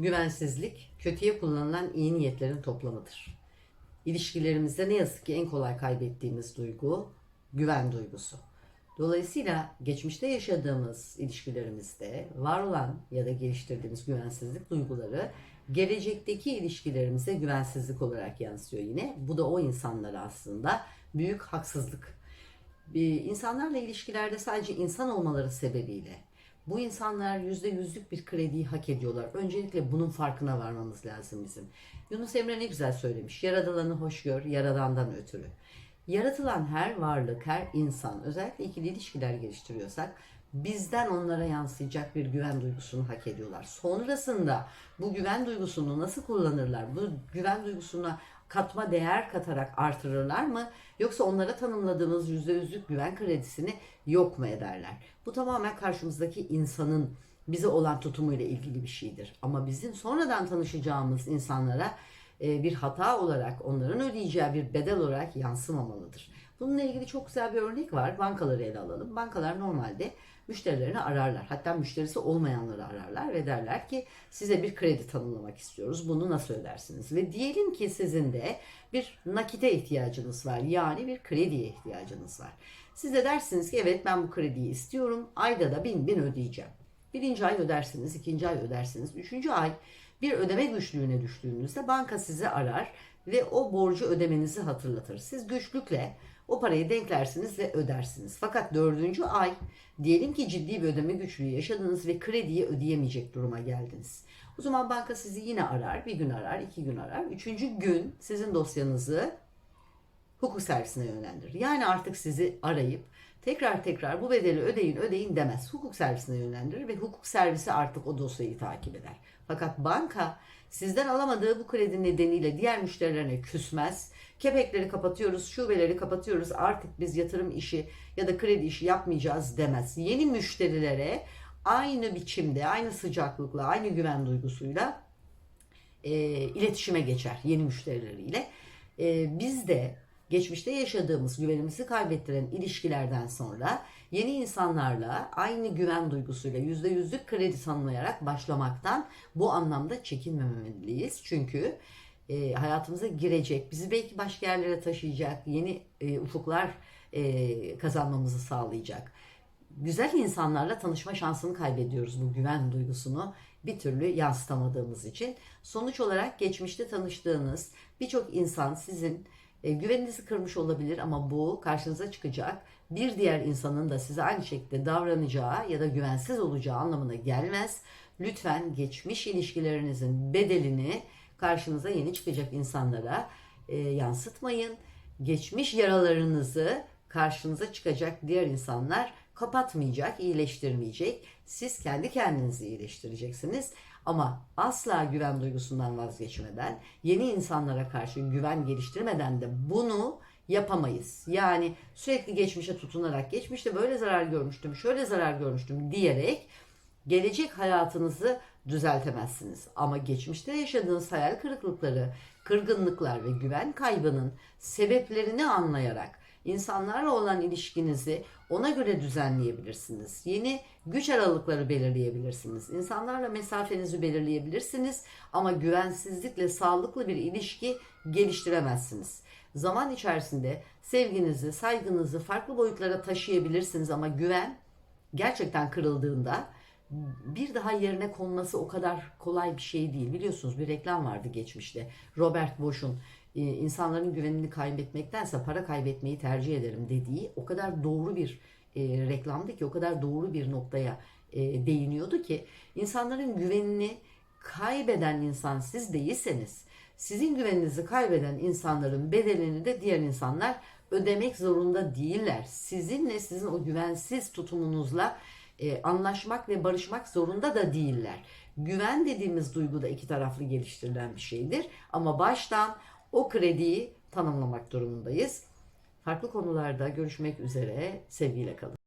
Güvensizlik, kötüye kullanılan iyi niyetlerin toplamıdır. İlişkilerimizde ne yazık ki en kolay kaybettiğimiz duygu güven duygusu. Dolayısıyla geçmişte yaşadığımız ilişkilerimizde var olan ya da geliştirdiğimiz güvensizlik duyguları gelecekteki ilişkilerimize güvensizlik olarak yansıyor yine. Bu da o insanlara aslında büyük haksızlık. Bir insanlarla ilişkilerde sadece insan olmaları sebebiyle bu insanlar yüzde yüzlük bir krediyi hak ediyorlar. Öncelikle bunun farkına varmamız lazım bizim. Yunus Emre ne güzel söylemiş. Yaradılanı hoş gör, yaradandan ötürü. Yaratılan her varlık, her insan, özellikle ikili ilişkiler geliştiriyorsak bizden onlara yansıyacak bir güven duygusunu hak ediyorlar. Sonrasında bu güven duygusunu nasıl kullanırlar? Bu güven duygusuna katma değer katarak artırırlar mı? Yoksa onlara tanımladığımız yüzde yüzlük güven kredisini yok mu ederler? Bu tamamen karşımızdaki insanın bize olan tutumuyla ilgili bir şeydir. Ama bizim sonradan tanışacağımız insanlara e, bir hata olarak onların ödeyeceği bir bedel olarak yansımamalıdır. Bununla ilgili çok güzel bir örnek var. Bankaları ele alalım. Bankalar normalde müşterilerini ararlar. Hatta müşterisi olmayanları ararlar ve derler ki size bir kredi tanımlamak istiyoruz. Bunu nasıl ödersiniz? Ve diyelim ki sizin de bir nakite ihtiyacınız var. Yani bir krediye ihtiyacınız var. Siz de dersiniz ki evet ben bu krediyi istiyorum. Ayda da bin bin ödeyeceğim. Birinci ay ödersiniz, ikinci ay ödersiniz, üçüncü ay bir ödeme güçlüğüne düştüğünüzde banka sizi arar ve o borcu ödemenizi hatırlatır. Siz güçlükle o parayı denklersiniz ve ödersiniz. Fakat dördüncü ay diyelim ki ciddi bir ödeme güçlüğü yaşadınız ve krediyi ödeyemeyecek duruma geldiniz. O zaman banka sizi yine arar, bir gün arar, iki gün arar. Üçüncü gün sizin dosyanızı hukuk servisine yönlendirir. Yani artık sizi arayıp tekrar tekrar bu bedeli ödeyin ödeyin demez. Hukuk servisine yönlendirir ve hukuk servisi artık o dosyayı takip eder. Fakat banka sizden alamadığı bu kredi nedeniyle diğer müşterilerine küsmez. Kepekleri kapatıyoruz, şubeleri kapatıyoruz. Artık biz yatırım işi ya da kredi işi yapmayacağız demez. Yeni müşterilere aynı biçimde, aynı sıcaklıkla, aynı güven duygusuyla e, iletişime geçer yeni müşterileriyle. E, biz de geçmişte yaşadığımız güvenimizi kaybettiren ilişkilerden sonra yeni insanlarla aynı güven duygusuyla yüzde yüzlük kredi tanımlayarak başlamaktan bu anlamda çekinmemeliyiz. Çünkü e, hayatımıza girecek, bizi belki başka yerlere taşıyacak, yeni e, ufuklar e, kazanmamızı sağlayacak. Güzel insanlarla tanışma şansını kaybediyoruz bu güven duygusunu bir türlü yansıtamadığımız için. Sonuç olarak geçmişte tanıştığınız birçok insan sizin e, güveninizi kırmış olabilir ama bu karşınıza çıkacak bir diğer insanın da size aynı şekilde davranacağı ya da güvensiz olacağı anlamına gelmez. Lütfen geçmiş ilişkilerinizin bedelini karşınıza yeni çıkacak insanlara e, yansıtmayın. Geçmiş yaralarınızı karşınıza çıkacak diğer insanlar kapatmayacak, iyileştirmeyecek. Siz kendi kendinizi iyileştireceksiniz. Ama asla güven duygusundan vazgeçmeden, yeni insanlara karşı güven geliştirmeden de bunu yapamayız. Yani sürekli geçmişe tutunarak, geçmişte böyle zarar görmüştüm, şöyle zarar görmüştüm diyerek gelecek hayatınızı düzeltemezsiniz. Ama geçmişte yaşadığınız hayal kırıklıkları, kırgınlıklar ve güven kaybının sebeplerini anlayarak insanlarla olan ilişkinizi ona göre düzenleyebilirsiniz. Yeni güç aralıkları belirleyebilirsiniz. İnsanlarla mesafenizi belirleyebilirsiniz ama güvensizlikle sağlıklı bir ilişki geliştiremezsiniz. Zaman içerisinde sevginizi, saygınızı farklı boyutlara taşıyabilirsiniz ama güven gerçekten kırıldığında bir daha yerine konması o kadar kolay bir şey değil. Biliyorsunuz bir reklam vardı geçmişte. Robert Bosch'un insanların güvenini kaybetmektense para kaybetmeyi tercih ederim dediği o kadar doğru bir e, reklamdı ki o kadar doğru bir noktaya e, değiniyordu ki insanların güvenini kaybeden insan siz değilseniz sizin güveninizi kaybeden insanların bedelini de diğer insanlar ödemek zorunda değiller. Sizinle sizin o güvensiz tutumunuzla e, anlaşmak ve barışmak zorunda da değiller. Güven dediğimiz duygu da iki taraflı geliştirilen bir şeydir. Ama baştan o krediyi tanımlamak durumundayız. Farklı konularda görüşmek üzere. Sevgiyle kalın.